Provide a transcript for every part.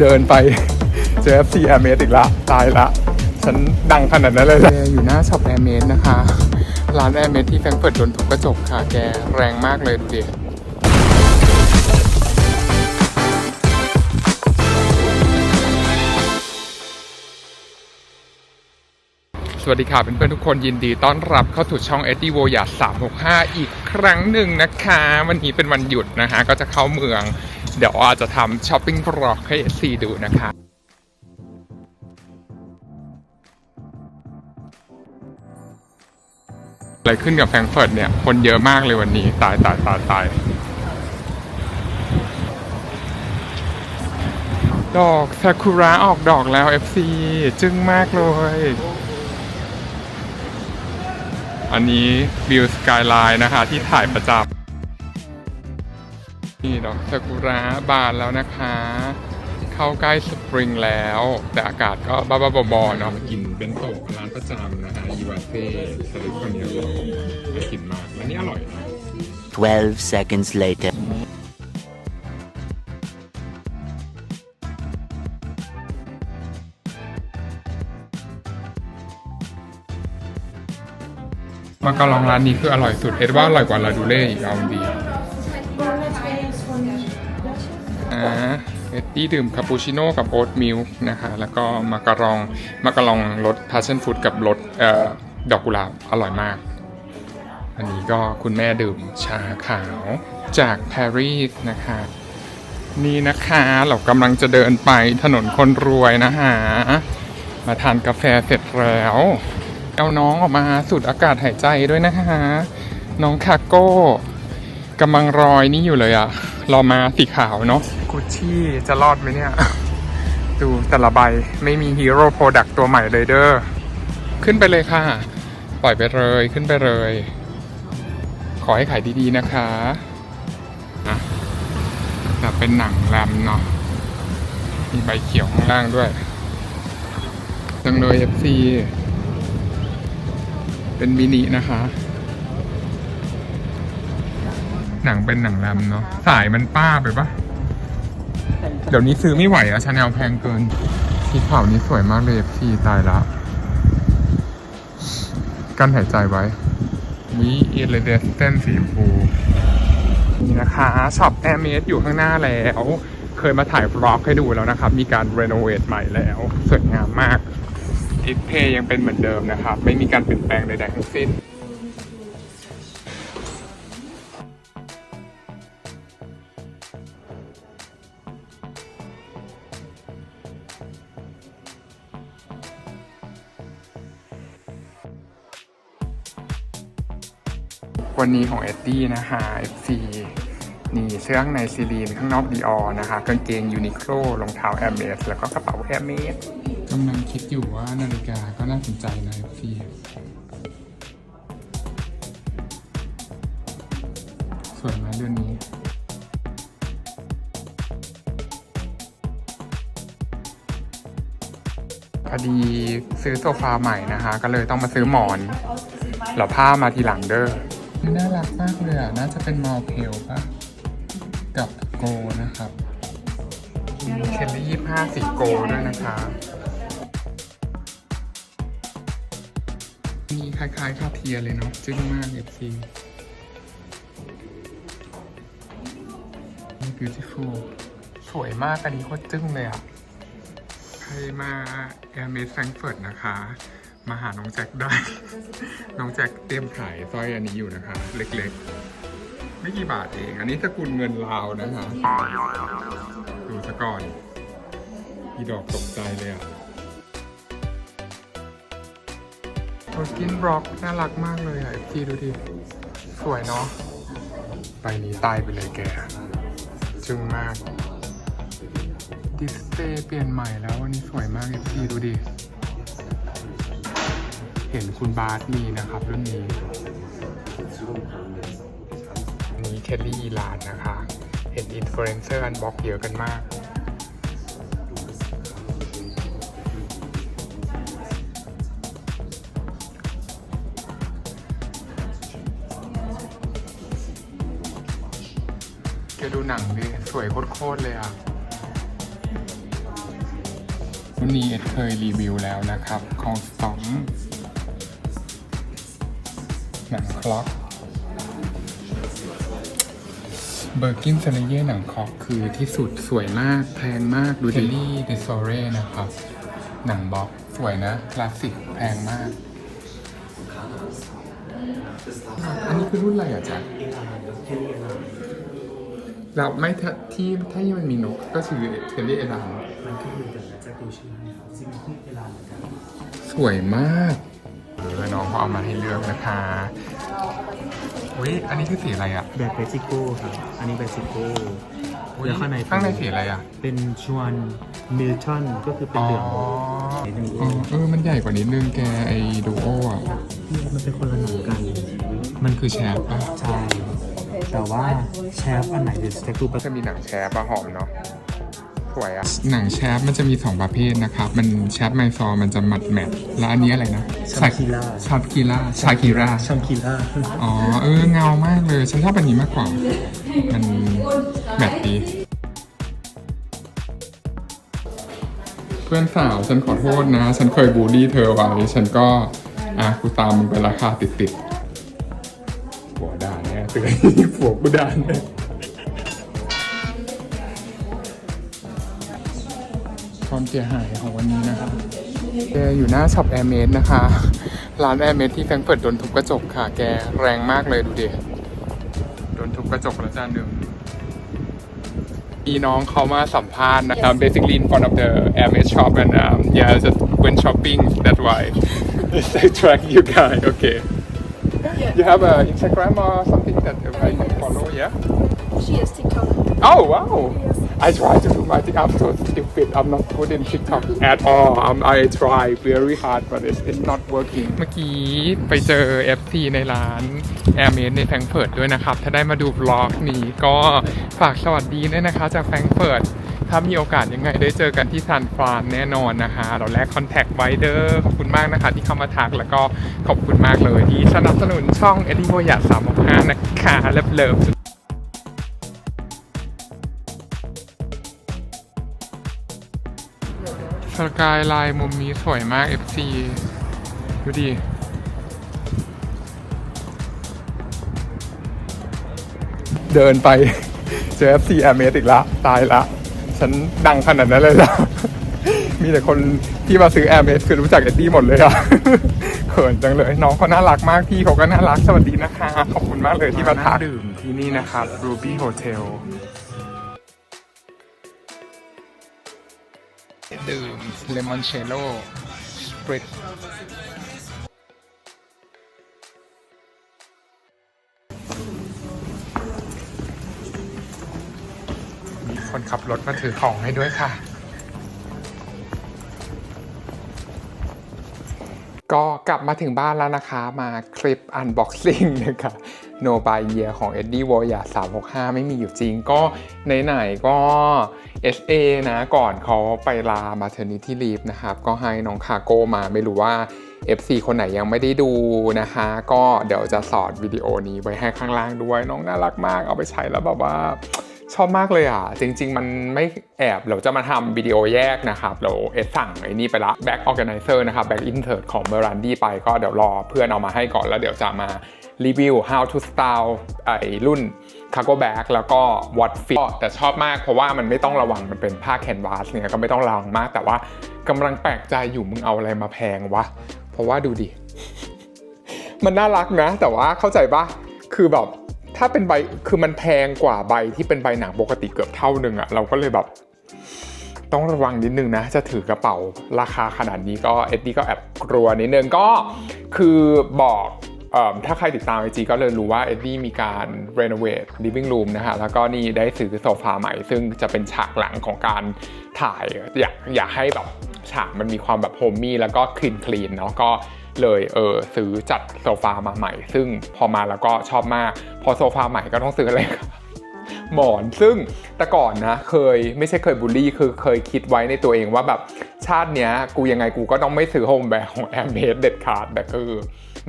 เดินไปเจอ FC Air m a อีกละตายละ ฉันดังขนาดนั้นเลยแกอยู่หน้าช็อป a i r m a t นะคะ ร้าน Air m a d ที่แฟรงก์เฟิร์ตโดนทุบกระจกค่ะ แกแรงมากเลยดูดิ สวัสดีค่ะเพื่อนๆทุกคนยินดีต้อนรับเข้าสู่ช่อง e d d i e w o y a 365อีกครั้งหนึ่งนะคะ วันนี้เป็นวันหยุดนะคะ ก็จะเข้าเมือง เดี๋ยวอาจจะทำช้อปปิ้งบล็อกให้ FC ดูนะคะอะไรขึ้นกับแฟรงเฟิร์ตเนี่ย คนเยอะมากเลยวันนี้ตายตายตายตายดอกซากุระออกดอกแล้ว FC จึ้งมากเลย อันนี้วิวสกายไลน์นะคะที่ถ่ายประจำนี่ดอกซากุระบานแล้วนะคะ เข้าใกล้สปริงแล้ว แต่อากาศก็บ้าๆบอๆเนาะกินเป็นโตะร้านประจำนะคะอีวาเซ่สลิปคนนี้เราได้กินมาก อันนี้อร่อยนะ12 seconds later. มาการองร้านนี้คืออร่อยสุด เอ็ดว่าอร่อยกว่าลาดูเล่อีกเอาดีอ่าเอ็ดดี้ดื่มคาปูชิโน่กับโอ๊ตมิลค์นะคะ แล้วก็มาการองมาการองรสพาชั่นฟูดกับรสดอกกุหลาบอร่อยมาก อันนี้ก็คุณแม่ดื่มชาขาวจากปารีสนะคะ นี่นะคะเรากำลังจะเดินไปถนนคนรวยนะคะมาทานกาแฟเสร็จแล้ว เอาน้องออกมาสูดอากาศหายใจด้วยนะคะ น้องคาโก้กำลังรอยนี่อยู่เลยอะรอมาสีขาวเนาะกุชชี่จะรอดไหมเนี่ย ดูแต่ละใบไม่มีฮีโร่โปรดักตัวใหม่เลยเด้อขึ้นไปเลยค่ะ ปล่อยไปเลยขึ้นไปเลย ขอให้ขายดีๆนะคะนะแต่เป็นหนังแรมเนาะมีใบเขียวข้างล่างด้วยจังเลย FC เป็นมินินะคะ หนังเป็นหนังแรมเนาะสายมันป้าไปปะเดี๋ยวนี้ซื้อไม่ไหวอะชาแนลแพงเกินสีขาวนี้สวยมากเลยพี่ตายละกั้นหายใจไว้วิเอเลเดสเต้นสีชมพูนี่นะคะช็อปแอร์เมสอยู่ข้างหน้าแล้ว เคยมาถ่ายบล็อกให้ดูแล้วนะครับ มีการรีโนเวทใหม่แล้ว สวยงามมาก ดิสเพย์ยังเป็นเหมือนเดิมนะครับ ไม่มีการเปลี่ยนแปลงใดๆทั้งสิ้นวันนี้ของเอ็ดดี้นะคะ FC นี่เสื้อข้างในซีลีนข้างนอกดีออนะคะกางเกงยูนิโคลรองเท้าแอร์เมสแล้วก็กระเป๋าแอร์เมสำลังคิดอยู่ว่านาฬิกาก็น่าสนใจนะ FC สวยไหมเรือนนี้พอดีซื้อโซฟาใหม่นะคะ ก็เลยต้องมาซื้อหมอนเหล่าผ้ามาทีหลังเด้อน่ารักมากเลยอะ น่าจะเป็นมอลเพลปะกับโกนะครับมีเคลลี่ยี่ห้าสีโกด้วยนะคะ คล้ายๆคาเทียเลยเนาะจึ้งมากเอฟซี beautiful สวยมากอันนี้โคตรจึ้งเลยอะ ใครมาแอร์เมสแฟรงเฟิร์ตนะคะ มาหาน้องแจ็คได้ น้องแจ็คเตรียมขายสร้อยอันนี้อยู่นะคะ เล็กๆ ไม่กี่บาทเอง อันนี้สกุลเงินลาวนะคะ ดูซะก่อนอีดอกตกใจเลยอะ โอกินบล็อกน่ารักมากเลยอะเอฟซีดูดิ สวยเนาะใบนี้ตายไปเลยแก จึงมาก ดิสเพย์เปลี่ยนใหม่แล้ววันนี้สวยมากเอฟซีดูดิ เห็นคุณบาสมีนะครับรุ่นนี้อันนี้เคลลี่อีลานนะคะ เห็นอินฟลูเอนเซอร์อันบ็อกเยอะกันมาก แกดูหนังดิ สวยโคตรๆเลยอะรุ่นนี้เอ็ดเคยรีวิวแล้วนะครับ ของสองหนังคล็อกเบอร์กินเซเลเย่หนังคล็อกคือที่สุดสวยมากแพงมากดูดิลี่เดซอเร่นะครับ หนังบล็อกสวยนะคลาสสิกแพงมาก อันนี้คือรุ่นอะไรอะจ๊ะ แล้วไม่ถ้าที่ถ้ายังมันมีนกก็คือเทเลเอรานมันก็คือแต่ละจะดูชื่อให้ครับจริงๆที่เวลาเหมือนกันสวยมากเดี๋ยวน้องเขาเอามาให้เลือกนะคะอุ้ยอันนี้คือสีอะไรอะ แบบเบสิโก้ครับ อันนี้เบสิโก้อุ๊ยแล้วข้างในข้างในสีอะไรอะ เป็นชวนมิลตันก็คือเป็นเหลืองนิดนึงเออเออ มันใหญ่กว่านิดนึงแกไอดูโออะ มันเป็นคนละหนังกัน มันคือแชปป่ะใช่ แต่ว่าแชฟอันไหนหรือสเต็กรูปจะมีหนังแชปป่ะหอมเนาะสวยอะหนังแชปมันจะมีสองประเภทนะครับ มันแชปไมซอร์มันจะมัดแมทแล้วอันนี้อะไรนะชาคิล่าชาคิล่าชาคิราชัมคิล่าอ๋อ เออ เงามากเลย ฉันชอบอันนี้มากกว่า มันแมทดี เพื่อนสาวฉันขอโทษนะ ฉันเคยบูลลี่เธอไว้ ฉันก็ อะกูตามมึงไปราคาติดติดๆผัวด่าแน่ เตือนผัวกูด่าน่ความเสียหายของวันนี้นะครับแกอยู่หน้าช็อปแอร์เมดนะคะ ร้านแอร์เมดที่แฟรงเฟิร์ตโดนทุบกระจกค่ะ แกแรงมากเลยดูเดิโดนทุบกระจกแล้วจ้าหนึ่งมีน้องเขามาสัมภาษณ์นะครับ basically in front of the Hermes shop and um, yeah just went shopping that's why I track you guys okay you have a Instagram or something that I can follow yeah She has TikTok. Oh wow! I try to do my thing. I'm so stupid. I'm not good in TikTok at all. Um, I try very hard, but it's, it's not working. เมื่อกี้ไปเจอ FC ในร้าน Air m a d ในแฟรงก์เฟิร์ตด้วยนะครับ ถ้าได้มาดูบล็อกนี้ก็ฝากสวัสดีด้วยนะคะจากแฟรงก์เฟิร์ต ถ้ามีโอกาสยังไงได้เจอกันที่ซานฟรานแน่นอนนะคะ เราแลกคอนแทคไว้เด้อขอบคุณมากนะคะ ที่เข้ามาทักแล้วก็ขอบคุณมากเลยที่สนับสนุนช่องเอ็ดดี้โบยาสามห้านะคะเลิฟเลิฟสกายไลน์มุมนี้สวยมาก FC ดูดิ เดินไป เจอ FC แอร์เมสอีกละ ตายละ ฉันดังขนาดนั้นเลยล่ะมีแต่คนที่มาซื้อแอร์เมสคือรู้จักเอ็ดดี้หมดเลยอะเขินจังเลย น้องเขาน่ารักมากพี่เขาก็น่ารัก สวัสดีนะคะ ขอบคุณมากเลยที่มาทักดื่มที่นี่นะครับ Ruby Hotel ดื่มเลมอนเชโลสปริต คนขับรถมาถือของให้ด้วยค่ะ ก็กลับมาถึงบ้านแล้วนะคะมาคลิป unboxing นะคะ No Buy Year ของ Eddie Warrior 365 ไม่มีอยู่จริงก็ไหนๆก็ SA นะก่อนเขาไปลา maternity leave นะครับ ก็ให้น้องคาโก้มาไม่รู้ว่า FC คนไหนยังไม่ได้ดูนะคะ ก็เดี๋ยวจะสอดวิดีโอนี้ไว้ให้ข้างล่างด้วย น้องน่ารักมากเอาไปใช้แล้วแบบว่า ชอบมากเลยอะ จริง ๆ มันไม่แอบเราจะมาทำวิดีโอแยกนะครับ เราเอสสั่งไอ้นี่ไปละ Back Organizer นะครับ Back Insert ของ m e r a n d y ไปก็เดี๋ยวรอเพื่อนเอามาให้ก่อนแล้วเดี๋ยวจะมารีวิว How to Style ไอ้รุ่น Cargo Bag แล้วก็ What Fit แต่ชอบมากเพราะว่ามันไม่ต้องระวังมันเป็นผ้าแคนวาสเนี่ยก็ไม่ต้องระวังมาก แต่ว่ากำลังแปลกใจอยู่มึงเอาอะไรมาแพงวะ เพราะว่าดูดิ มันน่ารักนะ แต่ว่าเข้าใจปะคือแบบ ถ้าเป็นใบคือมันแพงกว่าใบที่เป็นใบหนังปกติเกือบเท่าหนึ่งอะเราก็เลยแบบต้องระวังนิดนึงนะ จะถือกระเป๋าราคาขนาดนี้ก็เอ็ดดี้ก็แอบกลัวนิดนึงก็คือบอกออถ้าใครติดตามไอจีก็เลยรู้ว่าเอ็ดดี้มีการรีโนเวท living room นะฮะ แล้วก็นี่ได้ซื้อโซฟาใหม่ ซึ่งจะเป็นฉากหลังของการถ่าย อยากอยากให้แบบฉากมันมีความแบบโฮมมี่แล้วก็คลีนคลีนเนาะก็ เลยเออซื้อจัดโซฟามาใหม่ ซึ่งพอมาแล้วก็ชอบมาก พอโซฟาใหม่ก็ต้องซื้ออะไรกับหมอนซึ่งแต่ก่อนนะ เคยไม่ใช่เคยบูลลี่ คือเคยคิดไว้ในตัวเองว่าแบบชาติเนี้ย กูยังไงกูก็ต้องไม่ซื้อโฮมแบกของแอมเ d เด็ดขาดแต่คือ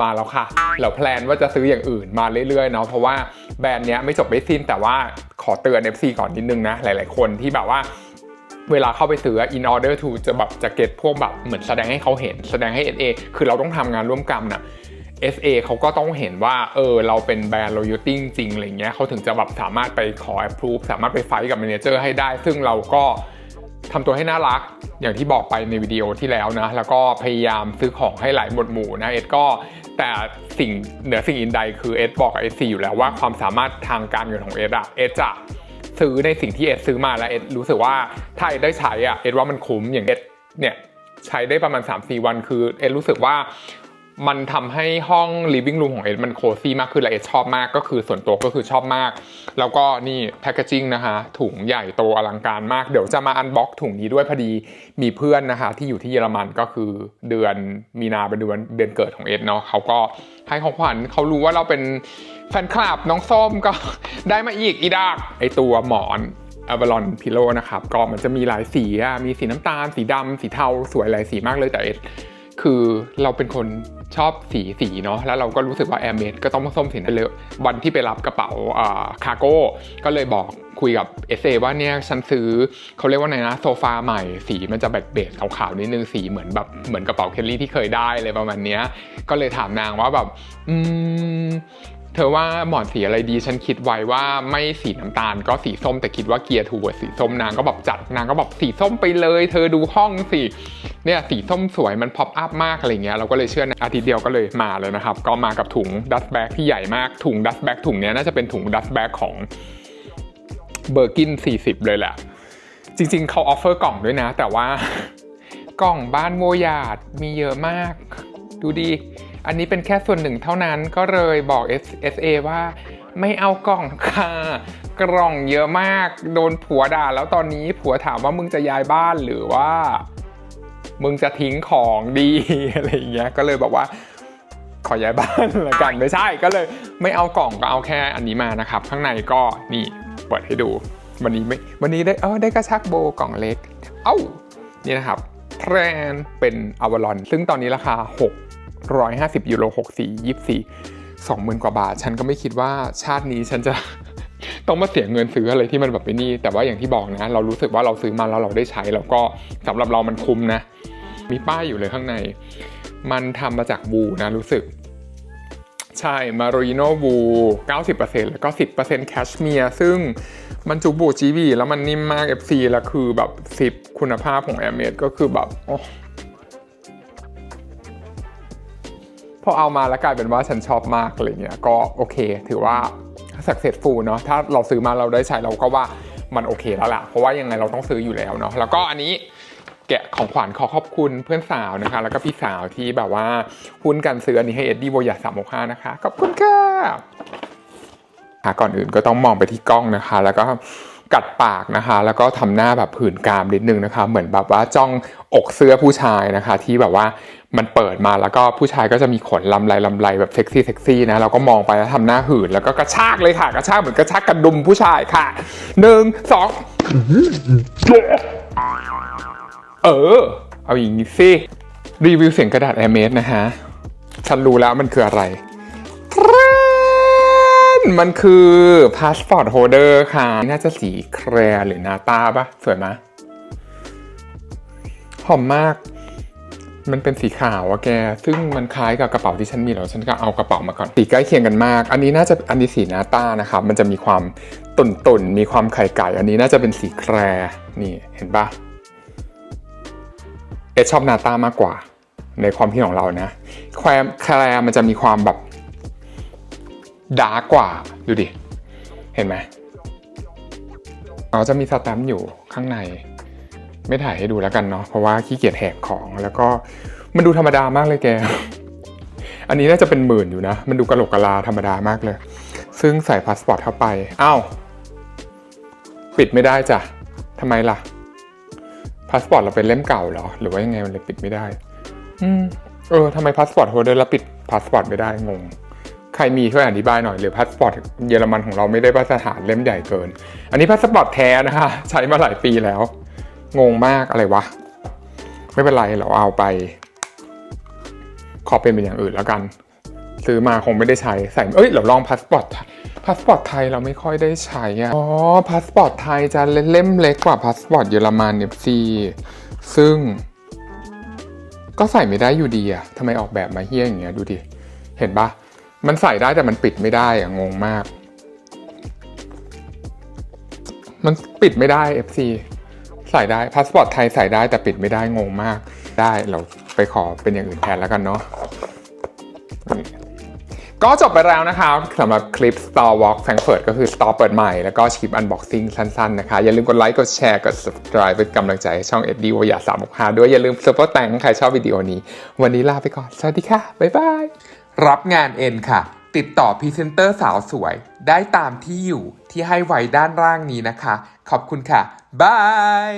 มาแล้วค่ะ เราแพลนว่าจะซื้ออย่างอื่นมาเรื่อยๆเนาะเพราะว่าแบรนด์เนี้ยไม่จบไม่สิ้นแต่ว่าขอเตือน FC ก่อนนิดนึงนะ หลายๆคนที่แบบว่า เวลาเข้าไปซื้อ in order to จะแบบจะเก็ตพวกแบบเหมือนแสดงให้เขาเห็น แสดงให้ SA คือเราต้องทำงานร่วมกันน่ะ SA เขาก็ต้องเห็นว่าเออเราเป็นแบรนด์ loyalty จริงอะไรเงี้ยเขาถึงจะแบบสามารถไปขอ approve สามารถไปไฟท์กับ manager ให้ได้ ซึ่งเราก็ทำตัวให้น่ารักอย่างที่บอกไปในวิดีโอที่แล้วนะ แล้วก็พยายามซื้อของให้หลายหมวดหมู่นะเอ็ดก็แต่สิ่งเหนือสิ่งอื่นใดคือเอ็ดบอกกับเอสซีอยู่แล้วว่าความสามารถทางการเงินของเอ็ดอะเอ็ดจะ ซื้อในสิ่งที่เอ็ดซื้อมาแล้วเอ็ดรู้สึกว่าถ้าเอ็ดได้ใช้อะเอ็ดว่ามันคุ้มอย่างเอ็ดเนี่ยใช้ได้ประมาณ3-4วันคือเอ็ดรู้สึกว่า มันทำให้ห้อง living room ของเอ็ดมันโคซี่มากขึ้นและเอ็ดชอบมากก็คือส่วนตัวก็คือชอบมาก แล้วก็นี่แพคเกจิ้งนะคะถุงใหญ่โตอลังการมาก เดี๋ยวจะมาอันบ็อกถุงนี้ด้วยพอดีมีเพื่อนนะคะที่อยู่ที่เยอรมันก็คือเดือนมีนาเป็นเดือนเดือนเกิดของเอ็ดเนาะเขาก็ให้ของขวัญเขารู้ว่าเราเป็นแฟนคลับน้องส้มก็ได้มาอีกอีดากไอตัวหมอน a v a l o n Pillow นะครับก็มันจะมีหลายสีมีสีน้ำตาล สีดำสีเทาสวยหลายสีมากเลยแต่เอส คือเราเป็นคนชอบสีสีเนาะแล้วเราก็รู้สึกว่าแอร์เมดก็ต้องส้มสีนั้นเลย วันที่ไปรับกระเป๋าคาร์โก้ก็เลยบอกคุยกับเอเว่าเนี่ยฉันซื้อเขาเรียกว่าไงนะโซฟาใหม่สีมันจะแบบเบสขาวๆนิดนึงสีเหมือนแบบเหมือนกระเป๋าเคลลี่ที่เคยได้เลยประมาณเนี้ยก็เลยถามนางว่าแบบอืม เธอว่าหมอนสีอะไรดีฉันคิดไว้ว่าไม่สีน้ำตาลก็สีส้มแต่คิดว่าเกียร์ทูสีส้มนางก็แบบจัดนางก็บอกสีส้มไปเลย เธอดูห้องสิเนี่ยสีส้มสวยมันพอปอัพมากอะไรเงี้ยเราก็เลยเชื่อนะอาทิตย์เดียวก็เลยมาเลยนะครับ ก็มากับถุงดัสแบ็กที่ใหญ่มากถุงดัสแบ็กถุงเนี้ยน่าจะเป็นถุงดัสแบ็กของเบอร์กิน 40 เลยแหละ จริงๆเขาออฟเฟอร์กล่องด้วยนะ แต่ว่ากล่องบ้านโวยาดมีเยอะมาก ดูดี อันนี้เป็นแค่ส่วนหนึ่งเท่านั้นก็เลยบอก S S A ว่าไม่เอากล่องค่ะ กล่องเยอะมาก โดนผัวด่า แล้วตอนนี้ผัวถามว่ามึงจะย้ายบ้านหรือว่า มึงจะทิ้งของดีอะไรอย่างเงี้ย ก็เลยบอกว่า ขอย้ายบ้านละกันไม่ใช่ก็เลยไม่เอากล่องก็เอาแค่อันนี้มานะครับ ข้างในก็นี่เปิดให้ดู วันนี้ไม่วันนี้ได้เออได้กระชักโบกล่องเล็ก เอ้านี่นะครับแพรนเป็นอวารอนซึ่งตอนนี้ราคา 650 ยูโร 64 24 20,000 กว่าบาท ฉันก็ไม่คิดว่าชาตินี้ฉันจะ ต้องมาเสียเงินซื้ออะไรที่มันแบบไม่นี่ แต่ว่าอย่างที่บอกนะ เรารู้สึกว่าเราซื้อมาแล้วเราได้ใช้ แล้วก็สำหรับเรามันคุ้มนะ มีป้ายอยู่เลยข้างใน มันทำมาจากบูนะรู้สึก ใช่มาริโนบู90%แล้วก็ 10%แคชเมียร์ซึ่งมันจุบูจีบีแล้วมันนิ่มมาก FC แล้วคือแบบ 10 คุณภาพของ a i r m a d ก็คือแบบโอ้ พอเอามาแล้วกลายเป็นว่าฉันชอบมากอะไรเงี้ยก็โอเค ถือว่า successful เนาะถ้าเราซื้อมาเราได้ใช้เราก็ว่ามันโอเคแล้วล่ะ เพราะว่ายังไงเราต้องซื้ออยู่แล้วเนาะแล้วก็อันนี้แกะของขวัญขอขอบคุณเพื่อนสาวนะคะ แล้วก็พี่สาวที่แบบว่าหุ้นกันซื้ออันนี้ให้เอ็ดดี้โบยาสามโมห้านะคะขอบคุณค่ะก่อนอื่นก็ต้องมองไปที่กล้องนะคะ แล้วก็ กัดปากนะคะ แล้วก็ทำหน้าแบบผื่นกรามนิดนึงนะคะ เหมือนแบบว่าจ้องอกเสื้อผู้ชายนะคะ ที่แบบว่ามันเปิดมาแล้วก็ผู้ชายก็จะมีขนลำไรลำไรแบบเซ็กซี่เซ็กซี่นะเราก็มองไปแล้วทำหน้าหื่นแล้วก็กระชากเลยค่ะ กระชากเหมือนกระชากกระดุมผู้ชายค่ะหนึ่งสองเออ เอาอย่างนี้สิรีวิวเสียงกระดาษแอร์เมสนะฮะ ฉันรู้แล้วมันคืออะไร มันคือพาสปอร์ตโฮเดอร์ค่ะ น่าจะสีแครหรือนาตาปะสวยไหมหอมมาก มันเป็นสีขาวอะแก ซึ่งมันคล้ายกับกระเป๋าที่ฉันมีแล้วฉันก็เอากระเป๋ามาก่อน สีใกล้เคียงกันมาก อันนี้น่าจะอันนี้สีนาตานะครับ มันจะมีความตุ่นตุ่นๆมีความไข่ไก่ อันนี้น่าจะเป็นสีแครนี่เห็นปะเอชชอบนาตามากกว่า ในความคิดของเรานะแควมแคร์มันจะมีความแบบ ดากว่า ดูดิ เห็นไหมเราจะมีสแตมป์อยู่ข้างใน ไม่ถ่ายให้ดูแล้วกันเนาะเพราะว่าขี้เกียจแหกของแล้วก็มันดูธรรมดามากเลยแก อันนี้น่าจะเป็นหมื่นอยู่นะ มันดูกระโหลกกะลาธรรมดามากเลย ซึ่งใส่พาสปอร์ตเข้าไปอ้าวปิดไม่ได้จ้ะทำไมล่ะพาสปอร์ตเราเป็นเล่มเก่าเหรอ หรือว่ายังไงมันเลยปิดไม่ได้ อืม เออทำไมพาสปอร์ตโฮเดอร์แล้วปิดพาสปอร์ตไม่ได้งง ใครมีช่วยอธิบายหน่อยหรือพาสปอร์ตเยอรมันของเราไม่ได้มาตรฐานเล่มใหญ่เกิน อันนี้พาสปอร์ตแท้นะคะใช้มาหลายปีแล้ว งงมากอะไรวะ ไม่เป็นไรเราเอาไป ขอเป็นเป็นอย่างอื่นแล้วกัน ซื้อมาคงไม่ได้ใช้ใส่เอ้ยเราลองพาสปอร์ตพาสปอร์ตไทยเราไม่ค่อยได้ใช้อะอ๋อพาสปอร์ตไทยจะเล่มเล็กกว่าพาสปอร์ตเยอรมันเนี่ยซีซึ่ง ก็ใส่ไม่ได้อยู่ดีอะทำไมออกแบบมาเฮี้ยอย่างเงี้ยดูดิเห็นปะ มันใส่ได้แต่มันปิดไม่ได้อะงงมาก มันปิดไม่ได้ FC ใส่ได้พาสปอร์ตไทยใส่ได้แต่ปิดไม่ได้งงมาก ได้เราไปขอเป็นอย่างอื่นแทนแล้วกันเนาะก็จบไปแล้วนะคะสำหรับคลิป Star Walk Frankfurt ก็คือ Store เปิดใหม่ แล้วก็คลิป Unboxing สั้นๆ นะคะ อย่าลืมกดไลค์กดแชร์กด subscribe เป็นกำลังใจให้ช่อง SD วายา365 ด้วยอย่าลืม Super แต่งใครชอบวิดีโอนี้ วันนี้ลาไปก่อน สวัสดีค่ะ บ๊ายบาย รับงานเอ็นค่ะ ติดต่อพรีเซนเตอร์สาวสวย ได้ตามที่อยู่ที่ให้ไว้ด้านล่างนี้นะคะ ขอบคุณค่ะ บาย